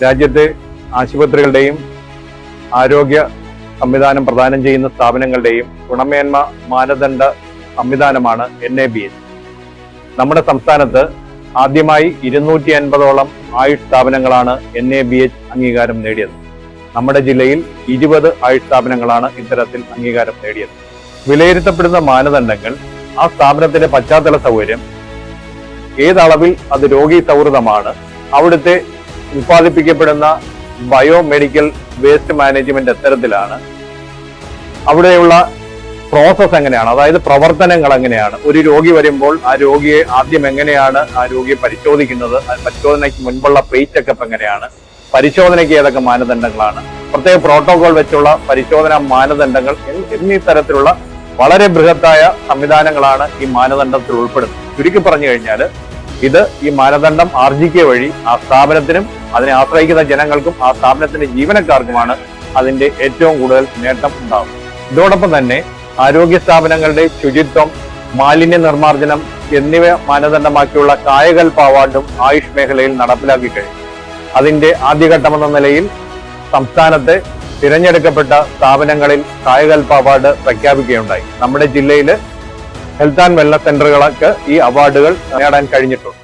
രാജ്യത്തെ ആശുപത്രികളുടെയും ആരോഗ്യ സംവിധാനം പ്രദാനം ചെയ്യുന്ന സ്ഥാപനങ്ങളുടെയും ഗുണമേന്മ മാനദണ്ഡ സംവിധാനമാണ് എൻ എ ബി എസ് നമ്മുടെ സംസ്ഥാനത്ത് ആദ്യമായി ഇരുന്നൂറ്റി അൻപതോളം ആയുഷ് സ്ഥാപനങ്ങളാണ് എൻ എ ബി എച്ച് അംഗീകാരം നേടിയത്. നമ്മുടെ ജില്ലയിൽ ഇരുപത് ആയുഷ് സ്ഥാപനങ്ങളാണ് ഇത്തരത്തിൽ അംഗീകാരം നേടിയത്. വിലയിരുത്തപ്പെടുന്ന മാനദണ്ഡങ്ങൾ ആ സ്ഥാപനത്തിന്റെ പശ്ചാത്തല സൗകര്യം ഏതളവിൽ അത് രോഗി സൗഹൃദമാണ് അവിടുത്തെ ഉൽപ്പാദിപ്പിക്കപ്പെടുന്ന ബയോമെഡിക്കൽ വേസ്റ്റ് മാനേജ്മെന്റ് എത്തരത്തിലാണ് അവിടെയുള്ള പ്രോസസ് എങ്ങനെയാണ്? അതായത് പ്രവർത്തനങ്ങൾ എങ്ങനെയാണ്? ഒരു രോഗി വരുമ്പോൾ ആ രോഗിയെ ആദ്യം എങ്ങനെയാണ് ആ രോഗിയെ പരിശോധിക്കുന്നത്? പരിശോധനയ്ക്ക് മുൻപുള്ള പ്രീ ചെക്കപ്പ് എങ്ങനെയാണ്? പരിശോധനയ്ക്ക് ഏതൊക്കെ മാനദണ്ഡങ്ങളാണ്? പ്രത്യേക പ്രോട്ടോകോൾ വെച്ചുള്ള പരിശോധനാ മാനദണ്ഡങ്ങൾ എന്നീ തരത്തിലുള്ള വളരെ ബൃഹത്തായ സംവിധാനങ്ങളാണ് ഈ മാനദണ്ഡത്തിൽ ഉൾപ്പെടുന്നത്. ചുരുക്കി പറഞ്ഞു കഴിഞ്ഞാൽ ഇത് ഈ മാനദണ്ഡം ആർജിക്കുക വഴി ആ സ്ഥാപനത്തിനും അതിനെ ആശ്രയിക്കുന്ന ജനങ്ങൾക്കും ആ സ്ഥാപനത്തിന്റെ ജീവനക്കാർക്കുമാണ് അതിന്റെ ഏറ്റവും കൂടുതൽ നേട്ടം ഉണ്ടാകും ഇതോടൊപ്പം തന്നെ ആരോഗ്യ സ്ഥാപനങ്ങളുടെ ശുചിത്വം മാലിന്യ നിർമ്മാർജനം എന്നിവ മാനദണ്ഡമാക്കിയുള്ള കായകൽപ്പ അവാർഡും ആയുഷ് മേഖലയിൽ നടപ്പിലാക്കി കഴിഞ്ഞു. അതിന്റെ ആദ്യഘട്ടമെന്ന നിലയിൽ സംസ്ഥാനത്തെ തിരഞ്ഞെടുക്കപ്പെട്ട സ്ഥാപനങ്ങളിൽ കായകൽപ്പ അവാർഡ് പ്രഖ്യാപിക്കുകയുണ്ടായി. നമ്മുടെ ജില്ലയിൽ ഹെൽത്ത് ആൻഡ് വെൽനസ് സെന്ററുകൾക്ക് ഈ അവാർഡുകൾ നേടാൻ കഴിഞ്ഞിട്ടുണ്ട്.